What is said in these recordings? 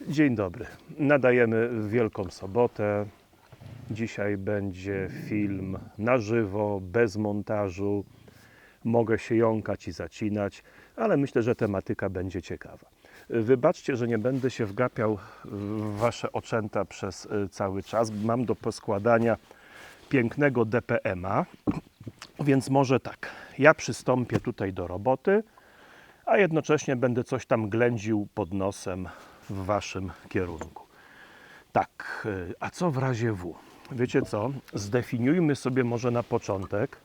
Dzień dobry. Nadajemy w Wielką Sobotę. Dzisiaj będzie film na żywo, bez montażu. Mogę się jąkać i zacinać, ale myślę, że tematyka będzie ciekawa. Wybaczcie, że nie będę się wgapiał w Wasze oczęta przez y, cały czas. Mam do poskładania pięknego DPM-a, więc może tak. Ja przystąpię tutaj do roboty, a jednocześnie będę coś tam ględził pod nosem w Waszym kierunku. Tak, y, a co w razie W? Wiecie co? Zdefiniujmy sobie może na początek,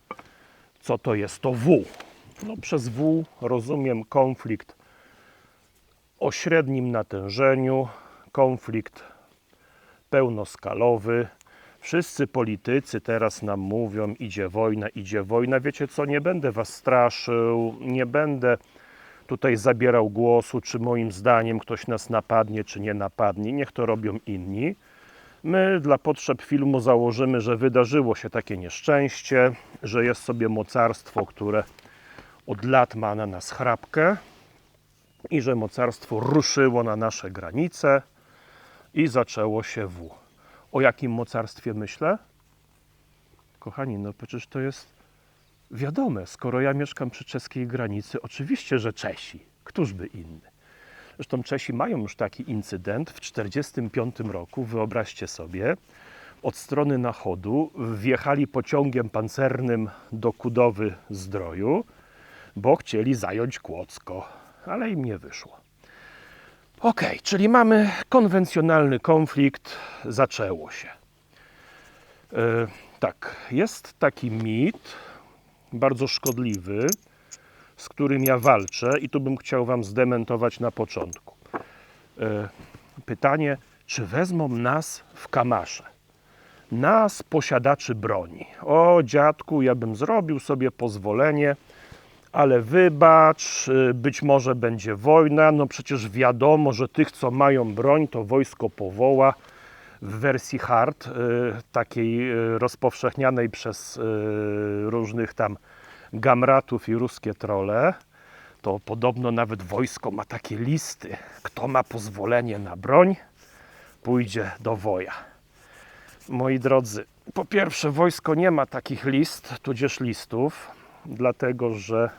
co to jest to W. No, przez W rozumiem konflikt o średnim natężeniu, konflikt pełnoskalowy. Wszyscy politycy teraz nam mówią, idzie wojna, idzie wojna. Wiecie co, nie będę was straszył, nie będę tutaj zabierał głosu, czy moim zdaniem ktoś nas napadnie, czy nie napadnie. Niech to robią inni. My dla potrzeb filmu założymy, że wydarzyło się takie nieszczęście, że jest sobie mocarstwo, które od lat ma na nas chrapkę i że mocarstwo ruszyło na nasze granice i zaczęło się W. O jakim mocarstwie myślę? Kochani, no przecież to jest wiadome. Skoro ja mieszkam przy czeskiej granicy, oczywiście, że Czesi. Któż by inny? Zresztą Czesi mają już taki incydent w 1945 roku. Wyobraźcie sobie, od strony nachodu wjechali pociągiem pancernym do Kudowy Zdroju, bo chcieli zająć Kłodzko, ale im nie wyszło. Ok, czyli mamy konwencjonalny konflikt, zaczęło się. E, tak, jest taki mit, bardzo szkodliwy, z którym ja walczę i tu bym chciał Wam zdementować na początku. E, pytanie, czy wezmą nas w kamasze? Nas, posiadaczy broni. O, dziadku, ja bym zrobił sobie pozwolenie, ale wybacz, y, być może będzie wojna. No przecież wiadomo, że tych, co mają broń, to wojsko powoła w wersji hard, y, takiej y, rozpowszechnianej przez y, różnych tam gamratów i ruskie trole. To podobno nawet wojsko ma takie listy. Kto ma pozwolenie na broń, pójdzie do woja. Moi drodzy, po pierwsze, wojsko nie ma takich list, tudzież listów, dlatego że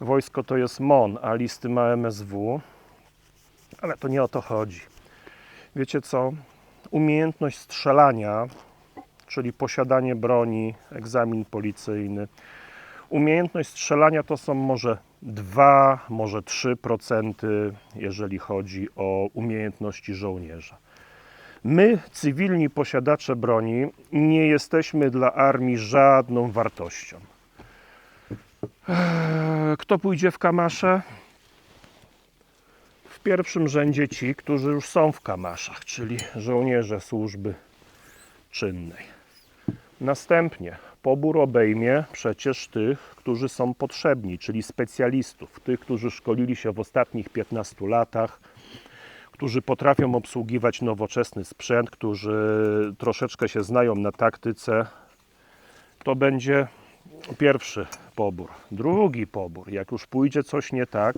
wojsko to jest MON, a listy ma MSW, ale to nie o to chodzi. Wiecie co? Umiejętność strzelania, czyli posiadanie broni, egzamin policyjny. Umiejętność strzelania to są może 2, może 3%, jeżeli chodzi o umiejętności żołnierza. My, cywilni posiadacze broni, nie jesteśmy dla armii żadną wartością. Eee, Kto pójdzie w kamasze? Pierwszym rzędzie ci, którzy już są w kamaszach, czyli żołnierze służby czynnej. Następnie pobór obejmie przecież tych, którzy są potrzebni, czyli specjalistów, tych, którzy szkolili się w ostatnich 15 latach, którzy potrafią obsługiwać nowoczesny sprzęt, którzy troszeczkę się znają na taktyce. To będzie pierwszy pobór. Drugi pobór, jak już pójdzie coś nie tak,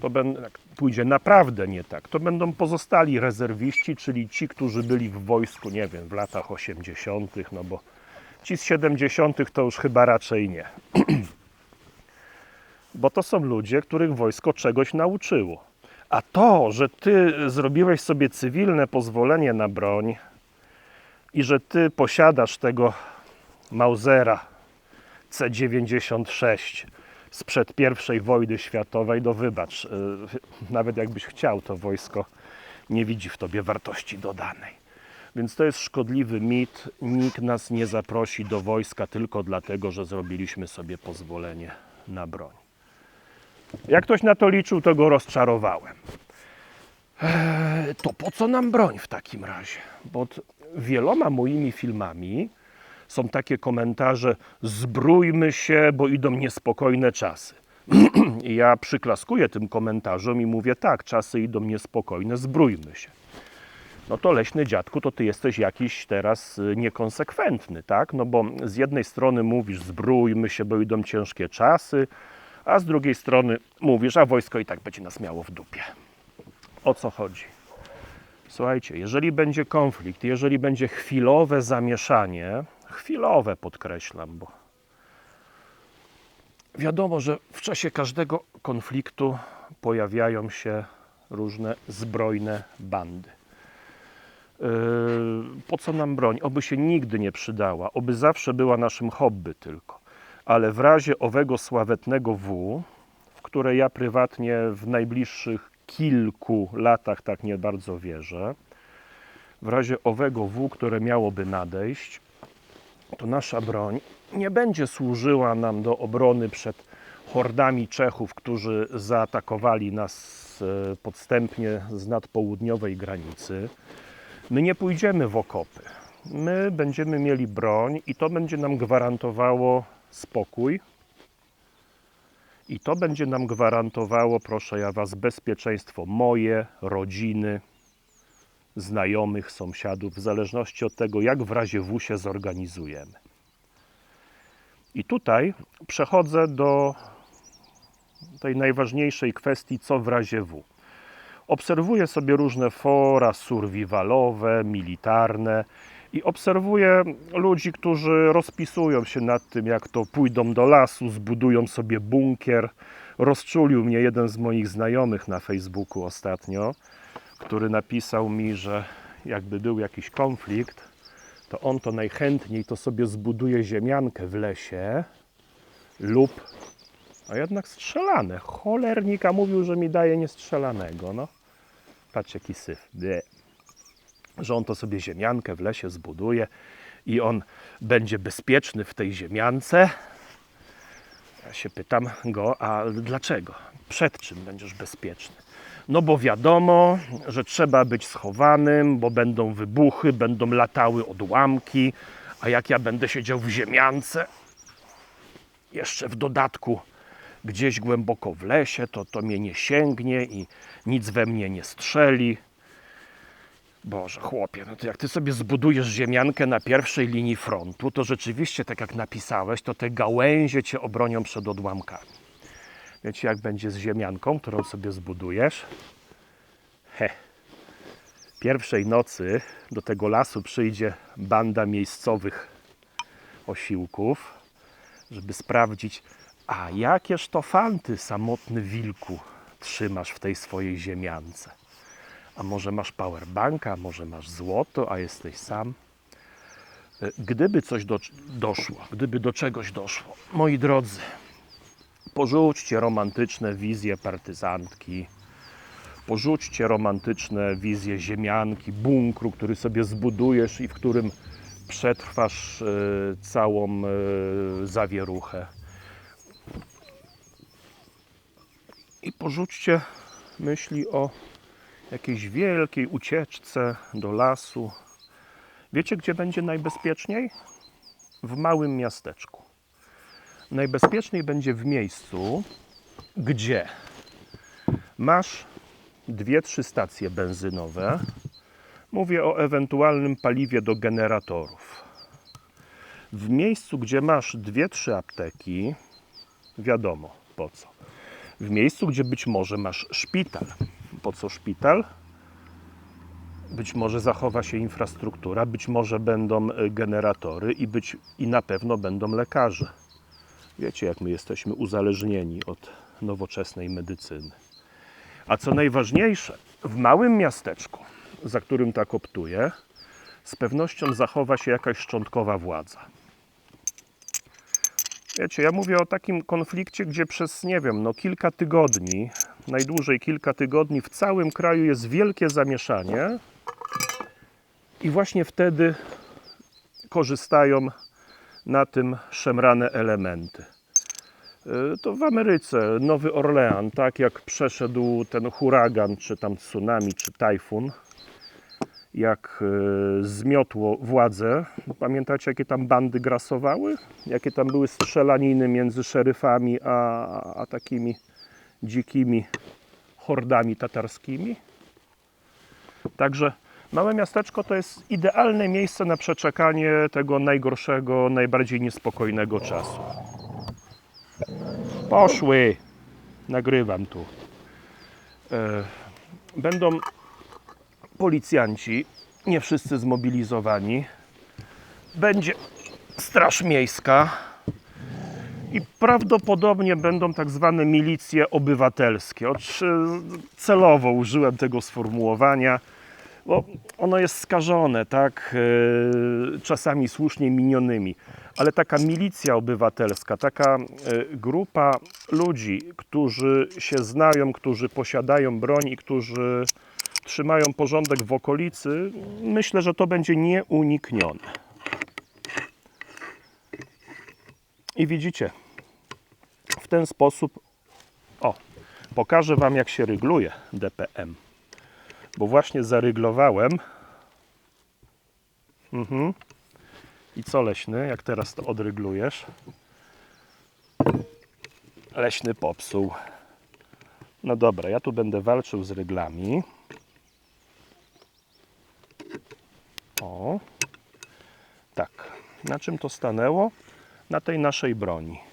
to będą, pójdzie naprawdę nie tak, to będą pozostali rezerwiści, czyli ci, którzy byli w wojsku, nie wiem, w latach 80., no bo ci z 70. to już chyba raczej nie. bo to są ludzie, których wojsko czegoś nauczyło. A to, że ty zrobiłeś sobie cywilne pozwolenie na broń i że ty posiadasz tego Mausera C96 sprzed I wojny światowej, no wybacz, y, nawet jakbyś chciał, to wojsko nie widzi w tobie wartości dodanej. Więc to jest szkodliwy mit. Nikt nas nie zaprosi do wojska tylko dlatego, że zrobiliśmy sobie pozwolenie na broń. Jak ktoś na to liczył, to go rozczarowałem. Eee, To po co nam broń w takim razie? Pod wieloma moimi filmami są takie komentarze: zbrójmy się, bo idą niespokojne czasy. I ja przyklaskuję tym komentarzom i mówię: tak, czasy idą niespokojne, zbrójmy się. No to leśny dziadku, to ty jesteś jakiś teraz y, niekonsekwentny, tak? No bo z jednej strony mówisz zbrójmy się, bo idą ciężkie czasy, a z drugiej strony mówisz, a wojsko i tak będzie nas miało w dupie. o co chodzi. Słuchajcie, jeżeli będzie konflikt, jeżeli będzie chwilowe zamieszanie, chwilowe podkreślam, bo wiadomo, że w czasie każdego konfliktu pojawiają się różne zbrojne bandy. Yy, Po co nam broń? Oby się nigdy nie przydała, oby zawsze była naszym hobby tylko. Ale w razie owego sławetnego W, w które ja prywatnie w najbliższych kilku latach tak nie bardzo wierzę, w razie owego W, które miałoby nadejść, to nasza broń nie będzie służyła nam do obrony przed hordami Czechów, którzy zaatakowali nas e, podstępnie z nadpołudniowej granicy. My nie pójdziemy w okopy. My będziemy mieli broń i to będzie nam gwarantowało spokój. I to będzie nam gwarantowało, proszę ja Was, bezpieczeństwo moje, rodziny, znajomych, sąsiadów, w zależności od tego, jak w razie W się zorganizujemy. I tutaj przechodzę do tej najważniejszej kwestii, co w razie W. Obserwuję sobie różne fora survivalowe, militarne i obserwuję ludzi, którzy rozpisują się nad tym, jak to pójdą do lasu, zbudują sobie bunkier. Rozczulił mnie jeden z moich znajomych na Facebooku ostatnio, który napisał mi, że jakby był jakiś konflikt, to on to najchętniej to sobie zbuduje ziemiankę w lesie lub, a jednak strzelane. Cholernika mówił, że mi daje niestrzelanego. No, patrz jaki syf. Że on to sobie ziemiankę w lesie zbuduje i on będzie bezpieczny w tej ziemiance. Ja się pytam go, a dlaczego? Przed czym będziesz bezpieczny? No bo wiadomo, że trzeba być schowanym, bo będą wybuchy, będą latały odłamki, a jak ja będę siedział w ziemiance, jeszcze w dodatku gdzieś głęboko w lesie, to to mnie nie sięgnie i nic we mnie nie strzeli. Boże, chłopie, no to jak ty sobie zbudujesz ziemiankę na pierwszej linii frontu, to rzeczywiście, tak jak napisałeś, to te gałęzie cię obronią przed odłamkami. Wiecie, jak będzie z ziemianką, którą sobie zbudujesz? He. Pierwszej nocy do tego lasu przyjdzie banda miejscowych osiłków, żeby sprawdzić, a jakież to fanty, samotny wilku, trzymasz w tej swojej ziemiance. A może masz powerbanka, może masz złoto, a jesteś sam. E, Gdyby coś do, doszło, gdyby do czegoś doszło, moi drodzy, porzućcie romantyczne wizje partyzantki, porzućcie romantyczne wizje ziemianki, bunkru, który sobie zbudujesz i w którym przetrwasz e, całą e, zawieruchę. I porzućcie myśli o jakiejś wielkiej ucieczce do lasu. Wiecie, gdzie będzie najbezpieczniej? W małym miasteczku. Najbezpieczniej będzie w miejscu, gdzie masz dwie, trzy stacje benzynowe. Mówię o ewentualnym paliwie do generatorów. W miejscu, gdzie masz dwie, trzy apteki, wiadomo po co. W miejscu, gdzie być może masz szpital. Po co szpital? Być może zachowa się infrastruktura, być może będą e, generatory i, być, i na pewno będą lekarze. Wiecie, jak my jesteśmy uzależnieni od nowoczesnej medycyny. A co najważniejsze, w małym miasteczku, za którym tak optuję, z pewnością zachowa się jakaś szczątkowa władza. Wiecie, ja mówię o takim konflikcie, gdzie przez, nie wiem, no kilka tygodni, najdłużej kilka tygodni, w całym kraju jest wielkie zamieszanie i właśnie wtedy korzystają na tym szemrane elementy. Y, To w Ameryce, Nowy Orlean, tak jak przeszedł ten huragan, czy tam tsunami, czy tajfun, jak y, zmiotło władzę. Pamiętacie, jakie tam bandy grasowały? Jakie tam były strzelaniny między szeryfami a, a takimi dzikimi hordami tatarskimi? Także małe miasteczko to jest idealne miejsce na przeczekanie tego najgorszego, najbardziej niespokojnego czasu. Poszły! Nagrywam tu. E, będą policjanci, nie wszyscy zmobilizowani. Będzie Straż Miejska i prawdopodobnie będą tak zwane milicje obywatelskie. Oczy- Celowo użyłem tego sformułowania, bo ono jest skażone, tak? Yy, Czasami słusznie minionymi. Ale taka milicja obywatelska, taka yy, grupa ludzi, którzy się znają, którzy posiadają broń i którzy trzymają porządek w okolicy, myślę, że to będzie nieuniknione. I widzicie, w ten sposób, o, pokażę Wam jak się rygluje DPM, bo właśnie zaryglowałem. Mhm. I co leśny, jak teraz to odryglujesz? Leśny popsuł. No dobra, ja tu będę walczył z ryglami. O. Tak. Na czym to stanęło? Na tej naszej broni.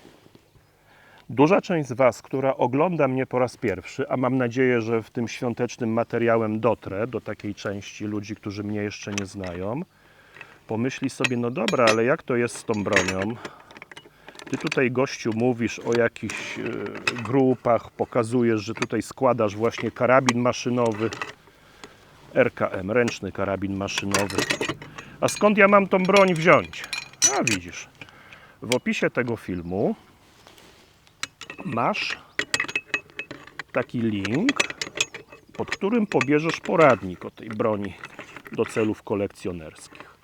Duża część z Was, która ogląda mnie po raz pierwszy, a mam nadzieję, że w tym świątecznym materiałem dotrę do takiej części ludzi, którzy mnie jeszcze nie znają, pomyśli sobie, no dobra, ale jak to jest z tą bronią? Ty tutaj, gościu, mówisz o jakichś e, grupach, pokazujesz, że tutaj składasz właśnie karabin maszynowy, RKM, ręczny karabin maszynowy. A skąd ja mam tą broń wziąć? A widzisz, w opisie tego filmu masz taki link, pod którym pobierzesz poradnik o tej broni do celów kolekcjonerskich.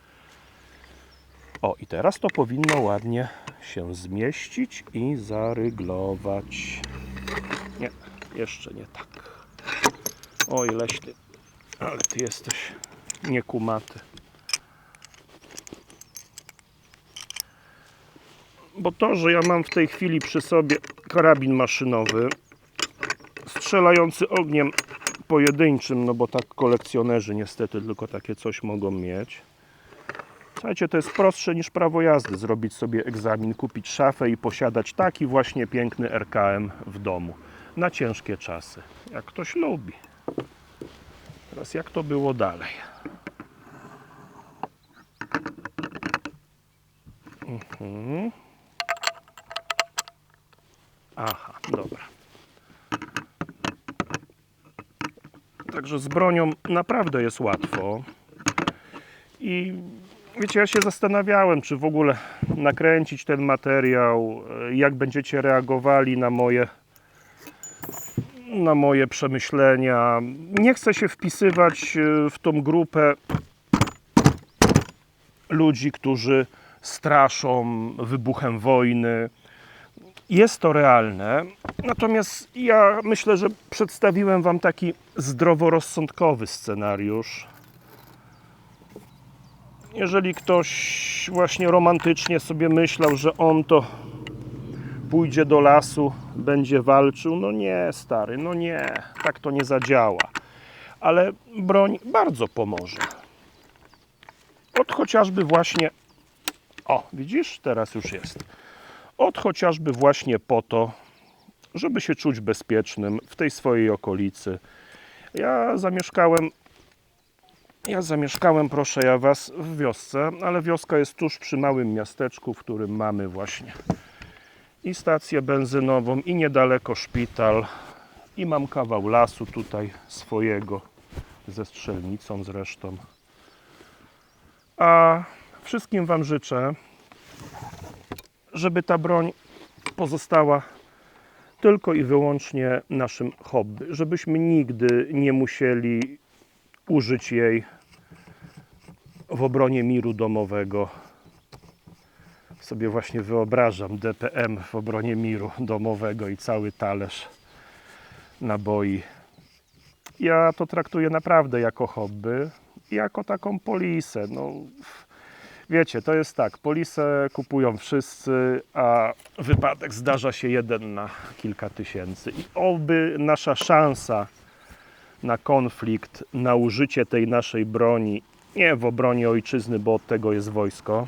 O, i teraz to powinno ładnie się zmieścić i zaryglować. Nie, jeszcze nie tak. Oj, leśny, ale ty jesteś niekumaty. Bo to, że ja mam w tej chwili przy sobie karabin maszynowy, strzelający ogniem pojedynczym, no bo tak kolekcjonerzy niestety tylko takie coś mogą mieć. Słuchajcie, to jest prostsze niż prawo jazdy. Zrobić sobie egzamin, kupić szafę i posiadać taki właśnie piękny RKM w domu. Na ciężkie czasy. Jak ktoś lubi. Teraz jak to było dalej? Mhm. Aha, dobra. Także z bronią naprawdę jest łatwo. I wiecie, ja się zastanawiałem, czy w ogóle nakręcić ten materiał, e, jak będziecie reagowali na moje na moje przemyślenia. Nie chcę się wpisywać e, w tą grupę ludzi, którzy straszą wybuchem wojny. Jest to realne, natomiast ja myślę, że przedstawiłem Wam taki zdroworozsądkowy scenariusz. Jeżeli ktoś właśnie romantycznie sobie myślał, że on to pójdzie do lasu, będzie walczył, no nie, stary, no nie, tak to nie zadziała. Ale broń bardzo pomoże. Od chociażby właśnie, o, widzisz, teraz już jest. Od chociażby właśnie po to, żeby się czuć bezpiecznym w tej swojej okolicy. Ja zamieszkałem ja zamieszkałem, proszę ja Was, w wiosce, ale wioska jest tuż przy małym miasteczku, w którym mamy właśnie i stację benzynową, i niedaleko szpital, i mam kawał lasu tutaj swojego, ze strzelnicą zresztą. A wszystkim Wam życzę, żeby ta broń pozostała tylko i wyłącznie naszym hobby, żebyśmy nigdy nie musieli użyć jej w obronie miru domowego. Sobie właśnie wyobrażam DPM w obronie miru domowego i cały talerz naboi. Ja to traktuję naprawdę jako hobby, jako taką polisę. No, wiecie, to jest tak, polisę kupują wszyscy, a wypadek zdarza się jeden na kilka tysięcy. I oby nasza szansa na konflikt, na użycie tej naszej broni, nie w obronie ojczyzny, bo od tego jest wojsko,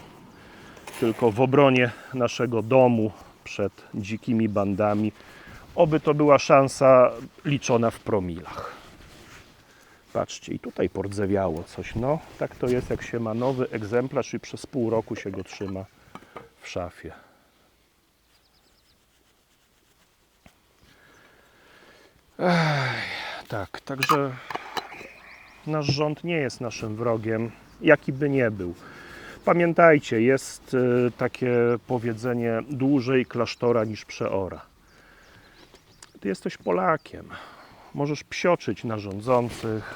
tylko w obronie naszego domu przed dzikimi bandami, oby to była szansa liczona w promilach. Patrzcie, i tutaj pordzewiało coś. No, tak to jest, jak się ma nowy egzemplarz i przez pół roku się go trzyma w szafie. Ech, tak, także nasz rząd nie jest naszym wrogiem, jaki by nie był. Pamiętajcie, jest y, takie powiedzenie dłużej klasztora niż przeora. Ty jesteś Polakiem. Możesz psioczyć na rządzących,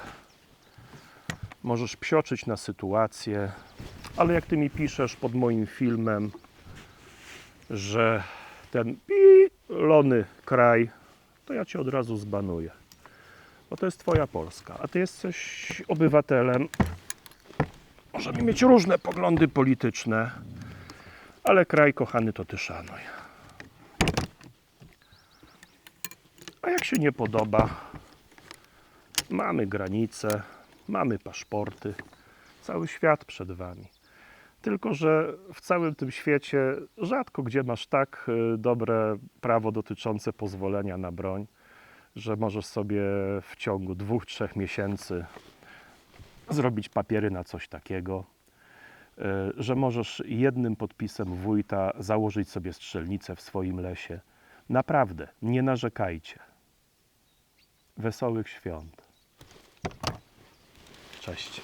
możesz psioczyć na sytuację, ale jak ty mi piszesz pod moim filmem, że ten pilony kraj, to ja cię od razu zbanuję. Bo to jest twoja Polska, a ty jesteś obywatelem. Możemy mieć różne poglądy polityczne, ale kraj kochany to ty szanuj. Jak się nie podoba, mamy granice, mamy paszporty, cały świat przed wami. Tylko, że w całym tym świecie rzadko gdzie masz tak y, dobre prawo dotyczące pozwolenia na broń, że możesz sobie w ciągu dwóch, trzech miesięcy zrobić papiery na coś takiego, y, że możesz jednym podpisem wójta założyć sobie strzelnicę w swoim lesie. Naprawdę, nie narzekajcie. Wesołych świąt. Cześć.